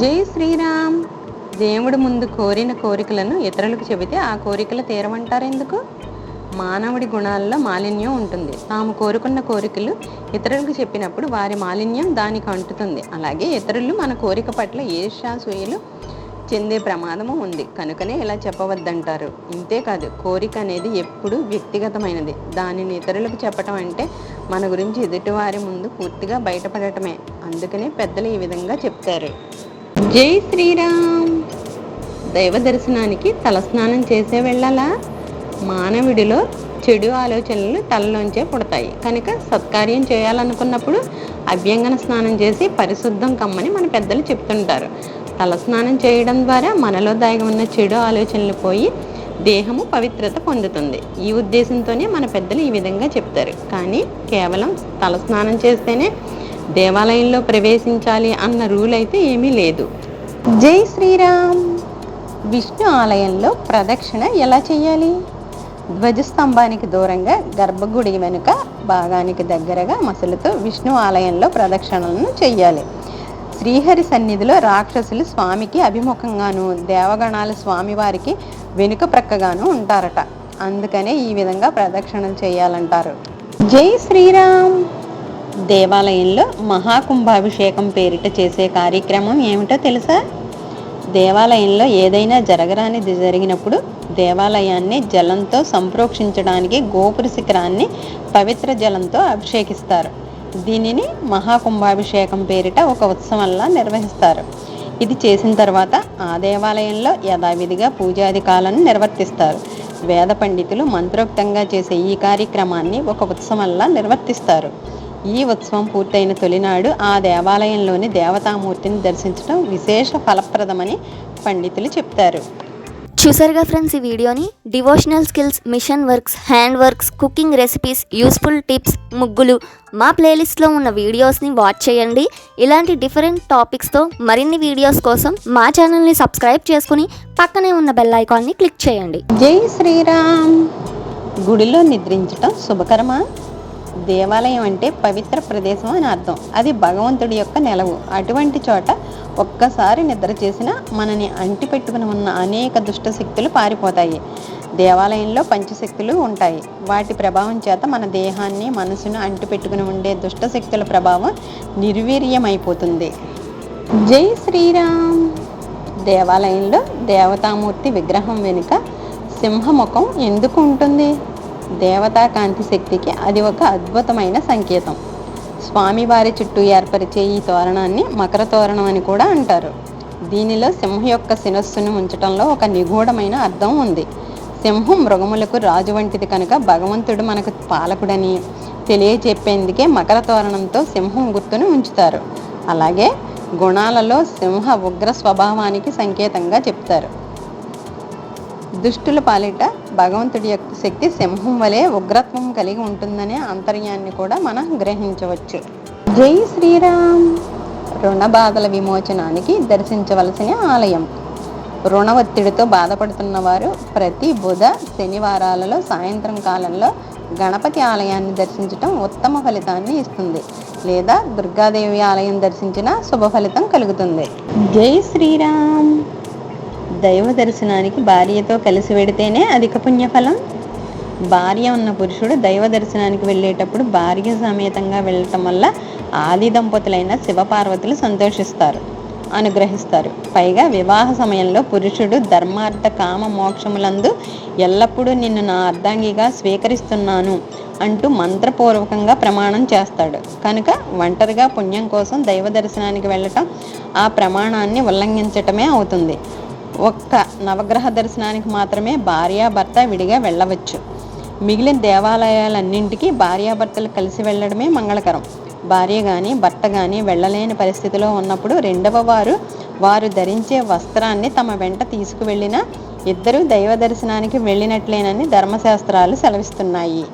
జై శ్రీరామ్. దేవుడు ముందు కోరిన కోరికలను ఇతరులకు చెబితే ఆ కోరికలు తీరమంటారెందుకు మానవుడి గుణాల్లో మాలిన్యం ఉంటుంది. తాము కోరుకున్న కోరికలు ఇతరులకు చెప్పినప్పుడు వారి మాలిన్యం దానికి అంటుతుంది. అలాగే ఇతరులు మన కోరిక పట్ల ఈర్ష్యాసూయలు చెందే ప్రమాదము ఉంది. కనుకనే ఇలా చెప్పవద్దంటారు. ఇంతేకాదు కోరిక అనేది ఎప్పుడు వ్యక్తిగతమైనది. దానిని ఇతరులకు చెప్పటం అంటే మన గురించి ఎదుటివారి ముందు పూర్తిగా బయటపడటమే. అందుకనే పెద్దలు ఈ విధంగా చెప్తారు. జై శ్రీరామ్. దైవ దర్శనానికి తలస్నానం చేసే వెళ్ళాలా? మానవుడిలో చెడు ఆలోచనలు తలలోంచే పుడతాయి. కనుక సత్కార్యం చేయాలనుకున్నప్పుడు అభ్యంగన స్నానం చేసి పరిశుద్ధం కమ్మని మన పెద్దలు చెప్తుంటారు. తలస్నానం చేయడం ద్వారా మనలో దాగి ఉన్న చెడు ఆలోచనలు పోయి దేహము పవిత్రత పొందుతుంది. ఈ ఉద్దేశంతోనే మన పెద్దలు ఈ విధంగా చెప్తారు. కానీ కేవలం తలస్నానం చేస్తేనే దేవాలయంలో ప్రవేశించాలి అన్న రూల్ అయితే ఏమీ లేదు. జై శ్రీరామ్! విష్ణు ఆలయంలో ప్రదక్షిణ ఎలా చేయాలి? ధ్వజస్తంభానికి దూరంగా గర్భగుడి వెనుక భాగానికి దగ్గరగా మసలుతో విష్ణు ఆలయంలో ప్రదక్షిణలను చెయ్యాలి శ్రీహరి సన్నిధిలో రాక్షసులు స్వామికి అభిముఖంగాను దేవగణాలు స్వామివారికి వెనుక ప్రక్కగాను ఉంటారట. అందుకనే ఈ విధంగా ప్రదక్షిణలు చేయాలంటారు. జై శ్రీరామ్! దేవాలయంలో మహాకుంభాభిషేకం పేరిట చేసే కార్యక్రమం ఏమిటో తెలుసా? దేవాలయంలో ఏదైనా జరగరానిది జరిగినప్పుడు దేవాలయాన్ని జలంతో సంప్రోక్షించడానికి గోపుర శిఖరాన్ని పవిత్ర జలంతో అభిషేకిస్తారు. దీనిని మహాకుంభాభిషేకం పేరిట ఒక ఉత్సవంలా నిర్వహిస్తారు. ఇది చేసిన తర్వాత ఆ దేవాలయంలో యథావిధిగా పూజాధికాలను నిర్వర్తిస్తారు. వేద పండితులు మంత్రోక్తంగా చేసే ఈ కార్యక్రమాన్ని ఒక ఉత్సవంలా నిర్వర్తిస్తారు. ఈ ఉత్సవం పూర్తయిన తొలినాడు ఆ దేవాలయంలోని దేవతామూర్తిని దర్శించడం విశేష ఫలప్రదమని పండితులు చెప్తారు. చూసారుగా ఫ్రెండ్స్ ఈ వీడియోని? Devotional skills machine works hand works cooking recipes useful tips ముగ్గులు మా ప్లేలిస్ట్లో ఉన్న వీడియోస్ని వాచ్ చేయండి. ఇలాంటి డిఫరెంట్ టాపిక్స్తో మరిన్ని వీడియోస్ కోసం మా ఛానల్ని సబ్స్క్రైబ్ చేసుకుని పక్కనే ఉన్న బెల్ ఐకాన్ని క్లిక్ చేయండి. జై శ్రీరామ్. గుడిలో నిద్రించటం శుభకరమా? దేవాలయం అంటే పవిత్ర ప్రదేశం అని అర్థం. అది భగవంతుడి యొక్క నెలవు. అటువంటి చోట ఒక్కసారి నిద్ర చేసినా మనని అంటి పెట్టుకుని ఉన్న అనేక దుష్ట శక్తులు పారిపోతాయి. దేవాలయంలో పంచశక్తులు ఉంటాయి. వాటి ప్రభావం చేత మన దేహాన్ని మనసును అంటిపెట్టుకుని ఉండే దుష్ట శక్తుల ప్రభావం నిర్వీర్యమైపోతుంది. జై శ్రీరామ్! దేవాలయంలో దేవతామూర్తి విగ్రహం వెనుక సింహముఖం ఎందుకు ఉంటుంది? దేవతా కాంతి శక్తికి అది ఒక అద్భుతమైన సంకేతం. స్వామివారి చుట్టూ ఏర్పరిచే ఈ తోరణాన్ని మకర తోరణం అని కూడా అంటారు. దీనిలో సింహ యొక్క శిరస్సును ఉంచటంలో ఒక నిగూఢమైన అర్థం ఉంది. సింహం మృగములకు రాజు వంటిది కనుక భగవంతుడు మనకు పాలకుడని తెలియజెప్పేందుకే మకర తోరణంతో సింహం గుర్తును ఉంచుతారు. అలాగే గుణాలలో సింహ ఉగ్ర స్వభావానికి సంకేతంగా చెప్తారు. దుష్టుల పాలిట భగవంతుడి యొక్క శక్తి సింహం వలె ఉగ్రత్వం కలిగి ఉంటుందనే అంతర్యాన్ని కూడా మనం గ్రహించవచ్చు. జై శ్రీరామ్! రుణ బాధల విమోచనానికి దర్శించవలసిన ఆలయం. రుణ ఒత్తిడితో బాధపడుతున్న వారు ప్రతి బుధ శనివారాలలో సాయంత్రం కాలంలో గణపతి ఆలయాన్ని దర్శించటం ఉత్తమ ఫలితాన్ని ఇస్తుంది. లేదా దుర్గాదేవి ఆలయం దర్శించిన శుభ ఫలితం కలుగుతుంది. జై శ్రీరామ్! దైవ దర్శనానికి భార్యతో కలిసి వెడితేనే అధిక పుణ్యఫలం. భార్య ఉన్న పురుషుడు దైవ దర్శనానికి వెళ్ళేటప్పుడు భార్య సమేతంగా వెళ్ళటం వల్ల ఆది దంపతులైన శివపార్వతులు సంతోషిస్తారు అనుగ్రహిస్తారు. పైగా వివాహ సమయంలో పురుషుడు ధర్మార్థ కామ మోక్షములందు ఎల్లప్పుడూ నిన్ను నా అర్ధాంగిగా స్వీకరిస్తున్నాను అంటూ మంత్రపూర్వకంగా ప్రమాణం చేస్తాడు. కనుక ఒంటరిగా పుణ్యం కోసం దైవ దర్శనానికి వెళ్ళటం ఆ ప్రమాణాన్ని ఉల్లంఘించటమే అవుతుంది. ఒక్క నవగ్రహ దర్శనానికి మాత్రమే భార్యాభర్త విడిగా వెళ్ళవచ్చు. మిగిలిన దేవాలయాలన్నింటికీ భార్యాభర్తలు కలిసి వెళ్ళడమే మంగళకరం. భార్య కానీ భర్త కానీ వెళ్ళలేని పరిస్థితిలో ఉన్నప్పుడు రెండవ వారు వారు ధరించే వస్త్రాన్ని తమ వెంట తీసుకువెళ్ళిన ఇద్దరు దైవ దర్శనానికి వెళ్ళినట్లేనని ధర్మశాస్త్రాలు సెలవిస్తున్నాయి.